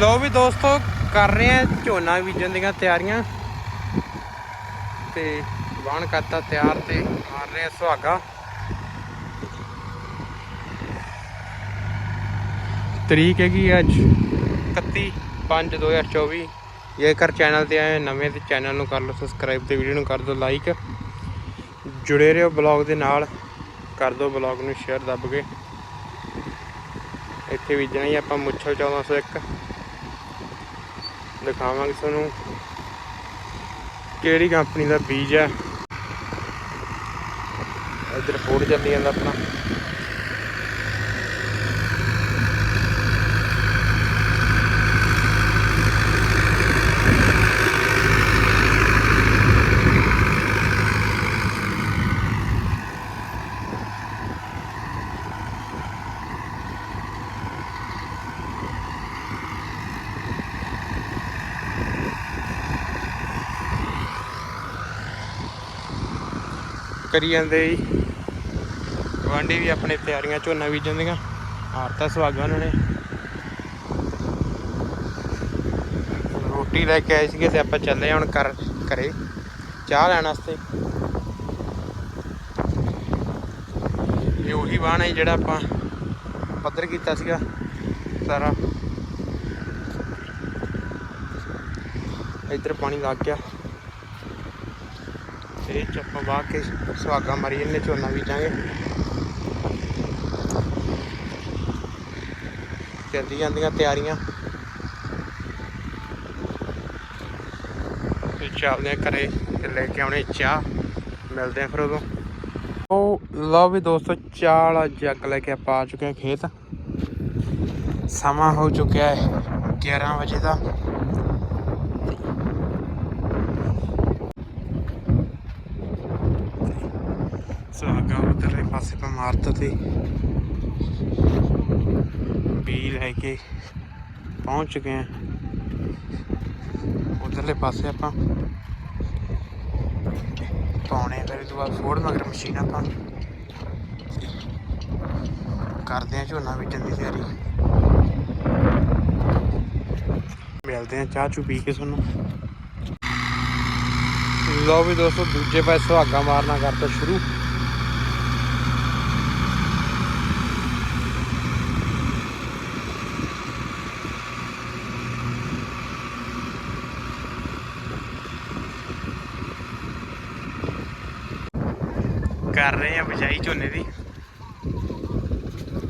ਲੋ ਵੀ ਦੋਸਤੋ, ਕਰ ਰਹੇ ਆ ਝੋਨਾ ਬੀਜਣ ਦੀਆਂ ਤਿਆਰੀਆਂ। ਤੇ ਵਾਣ ਕਰਤਾ ਤਿਆਰ ਤੇ ਮਾਰ ਰਹੇ ਆ ਸੁਹਾਗਾ। ਤਰੀਕ ਹੈਗੀ ਅੱਜ 31 5 2024 ਜੇਕਰ ਚੈਨਲ ਤੇ ਆਏ ਨਵੇਂ ਤੇ ਚੈਨਲ ਨੂੰ ਕਰ ਲਓ ਸਬਸਕ੍ਰਾਈਬ ਤੇ ਵੀਡੀਓ ਨੂੰ ਕਰ ਦਿਓ ਲਾਈਕ ਜੁੜੇ ਰਹੋ ਬਲੌਗ ਦੇ ਨਾਲ। ਕਰ ਦਿਓ ਬਲੌਗ ਨੂੰ ਸ਼ੇਅਰ ਦੱਬ ਕੇ। ਇੱਥੇ ਬੀਜਣਾ ਹੀ ਆਪਾਂ ਮੁੱਛਲ 1401 ਦਿਖਾਵਾਂਗੇ ਤੁਹਾਨੂੰ ਕਿਹੜੀ ਕੰਪਨੀ ਦਾ ਬੀਜ ਹੈ। ਇੱਧਰ ਫੋੜ ਚੱਲੀ ਜਾਂਦਾ ਆਪਣਾ। ਕਰੀ ਜਾਂਦੇ ਜੀ। ਗਵਾਂਢੀ ਵੀ ਆਪਣੇ ਤਿਆਰੀਆਂ ਝੋਨਾ ਬੀਜਣ ਦੀਆਂ ਹਾਰਤਾ ਸੁਹਾਗਾ ਉਹਨਾਂ ਨੇ। ਰੋਟੀ ਲੈ ਕੇ ਆਏ ਸੀਗੇ ਤੇ ਆਪਾਂ ਚੱਲੇ ਹੁਣ ਕਰ ਘਰੇ। ਚਾਹ ਲੈਣ ਵਾਸਤੇ। ਇਹ ਉਹੀ ਬਾਣ ਹੈ ਜਿਹੜਾ ਆਪਾਂ ਪੱਧਰ ਕੀਤਾ ਸੀਗਾ ਸਾਰਾ। ਇੱਧਰ ਪਾਣੀ ਲੱਗ ਗਿਆ। ਇਹ ਚ ਆਪਾਂ ਵਾਹ ਕੇ ਸੁਹਾਗਾ ਮਾਰੀ ਇਹਨੇ ਝੋਨਾ ਬੀਜਾਂਗੇ ਚੱਲਦੀ ਜਾਂਦੀਆਂ ਤਿਆਰੀਆਂ। ਤੇ ਚੱਲਦੇ ਆ ਘਰੇ ਤੇ ਲੈ ਕੇ ਆਉਣੇ ਚਾਹ। ਮਿਲਦੇ ਆ ਫਿਰ ਉਦੋਂ। ਉਹ ਲਓ ਵੀ ਦੋਸਤੋ, ਚਾਹ ਵਾਲਾ ਜੱਗ ਲੈ ਕੇ ਆਪਾਂ ਆ ਚੁੱਕੇ ਹਾਂ ਖੇਤ। ਸਮਾਂ ਹੋ ਚੁੱਕਿਆ ਹੈ 11 ਵਜੇ ਦਾ। ਸੁਹਾਗਾ ਉਧਰਲੇ ਪਾਸੇ ਪਾ ਮਾਰਤਾ ਤੇ। ਵੀ ਲੈ ਕੇ ਪਹੁੰਚ ਚੁੱਕੇ ਹਾਂ ਉਧਰਲੇ ਪਾਸੇ ਆਪਾਂ ਪਾਉਣੇ ਫਿਰ ਇਹ ਤੋਂ ਬਾਅਦ ਫੋੜ ਮਗਰ ਮਸ਼ੀਨ ਆਪਾਂ ਕਰਦੇ ਆ ਝੋਨਾ ਬੀਜਣ ਦੀ ਤਿਆਰੀ। ਮਿਲਦੇ ਆ ਚਾਹ ਚੂ ਪੀ ਕੇ ਤੁਹਾਨੂੰ। ਲਓ ਵੀ ਦੋਸਤੋ, ਦੂਜੇ ਪਾਸੇ ਸੁਹਾਗਾ ਮਾਰਨਾ ਕਰਤਾ ਸ਼ੁਰੂ। ਕਰ ਰਹੇ ਆ ਬਜਾਈ ਝੋਨੇ ਦੀ।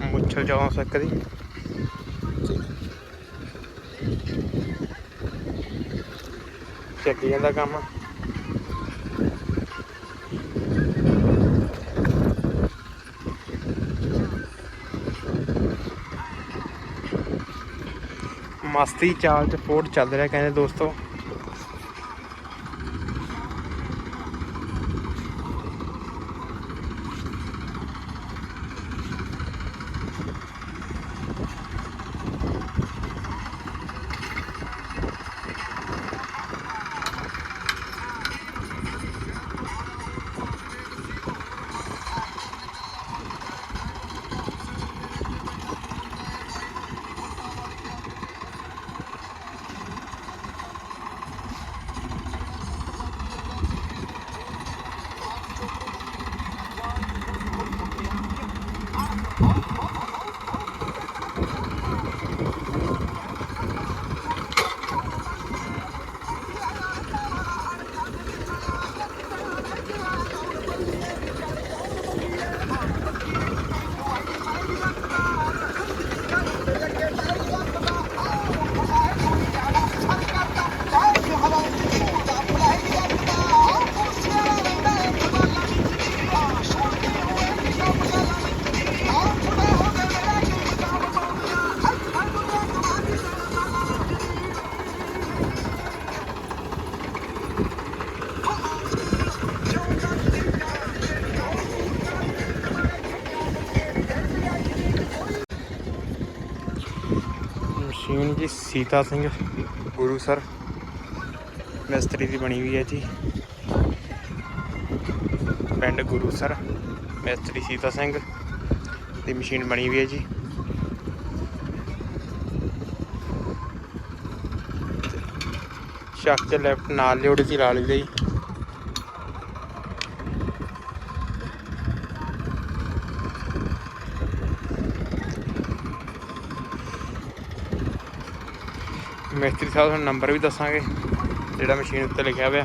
ਮੁੱਛਲ ਜਾ ਸਕਦੀ ਚੱਕੀ ਜਾਂਦਾ ਕੰਮ। ਮਸਤੀ ਚਾਲ ਚ ਫੋੜ ਚੱਲ ਰਿਹਾ ਕਹਿੰਦੇ ਦੋਸਤੋ। ਜ਼ਮੀਨ ਜੀ, ਸੀਤਾ ਸਿੰਘ ਗੁਰੂ ਸਰ। ਮਿਸਤਰੀ ਦੀ ਬਣੀ ਹੋਈ ਹੈ ਜੀ। ਪਿੰਡ ਗੁਰੂ ਸਰ, ਮਿਸਤਰੀ ਸੀਤਾ ਸਿੰਘ ਦੀ ਮਸ਼ੀਨ ਬਣੀ ਹੋਈ ਹੈ ਜੀ। ਸ਼ੱਕ ਤੇ ਲੈਫਟ ਨਾਲ ਜੋੜੀ ਸੀ ਲਾ ਲਈ ਮਿਸਤਰੀ ਸਾਹਿਬ ਤੁਹਾਨੂੰ ਨੰਬਰ ਵੀ ਦੱਸਾਂਗੇ ਜਿਹੜਾ ਮਸ਼ੀਨ ਉੱਤੇ ਲਿਖਿਆ ਹੋਇਆ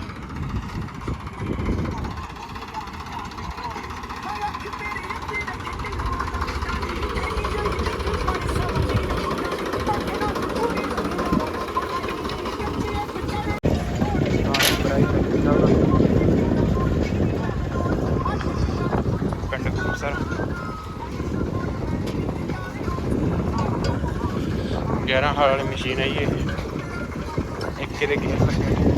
ਪਿੰਡ ਗੁਰਸਰ 11 ਹਾਲ ਵਾਲੀ ਮਸ਼ੀਨ ਹੈ ਜੀ ਇਹ ਇੱਕ ਇਹਦੇ ਗੇਅਰ ਲੱਗੇ ਹੋਏ।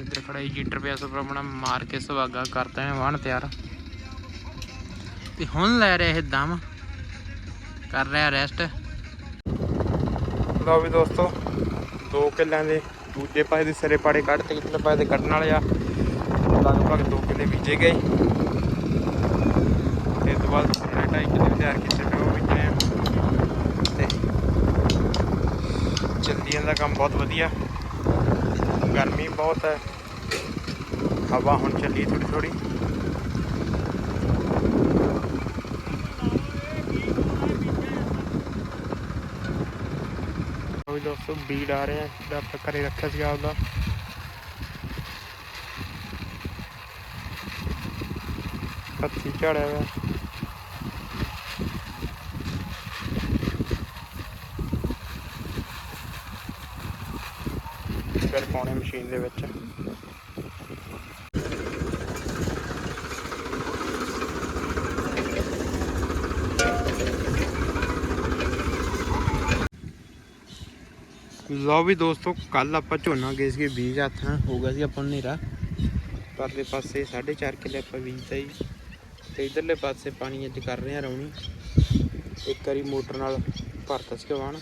ਇੱਧਰ ਖੜਾ ਜੀ, ਜੀਟਰ ਪਿਆ ਸੋ ਆਪਣਾ ਮਾਰ ਕੇ ਸੁਹਾਗਾ ਕਰਤਾ ਹੈ ਤਿਆਰ ਤੇ ਹੁਣ ਲੈ ਰਿਹਾ ਇਹ ਦਮ, ਕਰ ਰਿਹਾ ਰੈਸਟ ਲਓ ਵੀ ਦੋਸਤੋ ਦੋ ਕਿੱਲਿਆਂ ਦੇ, ਦੂਜੇ ਪਾਸੇ ਦੇ ਸਿਰੇ ਪਾੜੇ ਕੱਢ ਕੱਢਤੇ ਇਧਰਲੇ ਪਾਸੇ ਦੇ ਕੱਢਣ ਵਾਲੇ ਆ। ਲਗਭਗ ਦੋ ਕਿੱਲੇ ਬੀਜੇ ਗਏ। ਇਸ ਤੋਂ ਬਾਅਦ ਮੈਂ ਢਾਈ ਕਿੱਲੇ ਵੀ ਤਿਆਰ ਕੀਤੇ ਪਏ ਉਹ ਬੀਜਣੇ ਆ। ਤੇ ਚੱਲੀ ਜਾਂਦਾ ਕੰਮ ਬਹੁਤ ਵਧੀਆ। ਗਰਮੀ ਬਹੁਤ ਹੈ। ਹਵਾ ਹੁਣ ਚੱਲੀ ਥੋੜੀ ਥੋੜੀ ਉਹ ਦੋਸਤੋ ਬੀੜ ਆ ਰਹੇ ਜਿਹੜਾ ਆਪਾਂ ਘਰੇ ਰੱਖਿਆ ਸੀਗਾ ਉਹਦਾ ਹੱਥੀ ਝਾੜਿਆ ਹੋਇਆ। ਫਿਰ ਪਾਉਣੇ ਮਸ਼ੀਨ ਦੇ ਵਿੱਚ। ਲਓ ਵੀ ਦੋਸਤੋ ਕੱਲ ਆਪਾਂ ਝੋਨਾ ਗਏ ਸੀਗੇ ਬੀਜ ਹੱਥ ਹੋ ਗਿਆ ਸੀ ਆਪਾਂ ਨੂੰ ਹਨੇਰਾ। ਪਰਲੇ ਪਾਸੇ 4.5 ਕਿੱਲੇ ਆਪਾਂ ਬੀਜਦਾ ਜੀ। ਤੇ ਇਧਰਲੇ ਪਾਸੇ ਪਾਣੀ ਅੱਜ ਕਰ ਰਹੇ ਆ ਰੌਣੀ। ਇੱਕ ਵਾਰੀ ਮੋਟਰ ਨਾਲ ਭਰਤਾ ਸੀ ਵਾਣ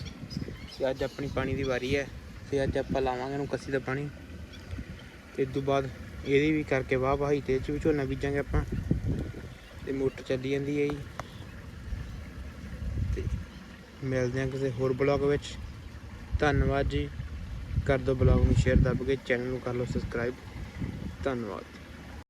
ਤੇ ਅੱਜ ਆਪਣੀ ਪਾਣੀ ਦੀ ਵਾਰੀ ਹੈ। ਤੇ ਅੱਜ ਆਪਾਂ ਲਾਵਾਂਗੇ ਇਹਨੂੰ ਕੱਸੀ ਦਾ ਪਾਣੀ। ਤੇ ਇਸ ਤੋਂ ਬਾਅਦ ਇਹਦੀ ਵੀ ਕਰਕੇ ਵਾਹ ਵਾਹੀ ਤੇ 'ਚ ਵੀ ਝੋਨਾ ਬੀਜਾਂਗੇ ਆਪਾਂ। ਤੇ ਮੋਟਰ ਚੱਲੀ ਜਾਂਦੀ ਹੈ ਜੀ। ਤੇ ਮਿਲਦੇ ਹਾਂ ਕਿਸੇ ਹੋਰ ਬਲੌਗ ਵਿੱਚ। ਧੰਨਵਾਦ ਜੀ। ਕਰ ਦਿਓ ਬਲੌਗ ਨੂੰ ਸ਼ੇਅਰ ਦੱਬ ਕੇ ਚੈਨਲ ਨੂੰ ਕਰ ਲਓ ਸਬਸਕ੍ਰਾਈਬ। ਧੰਨਵਾਦ।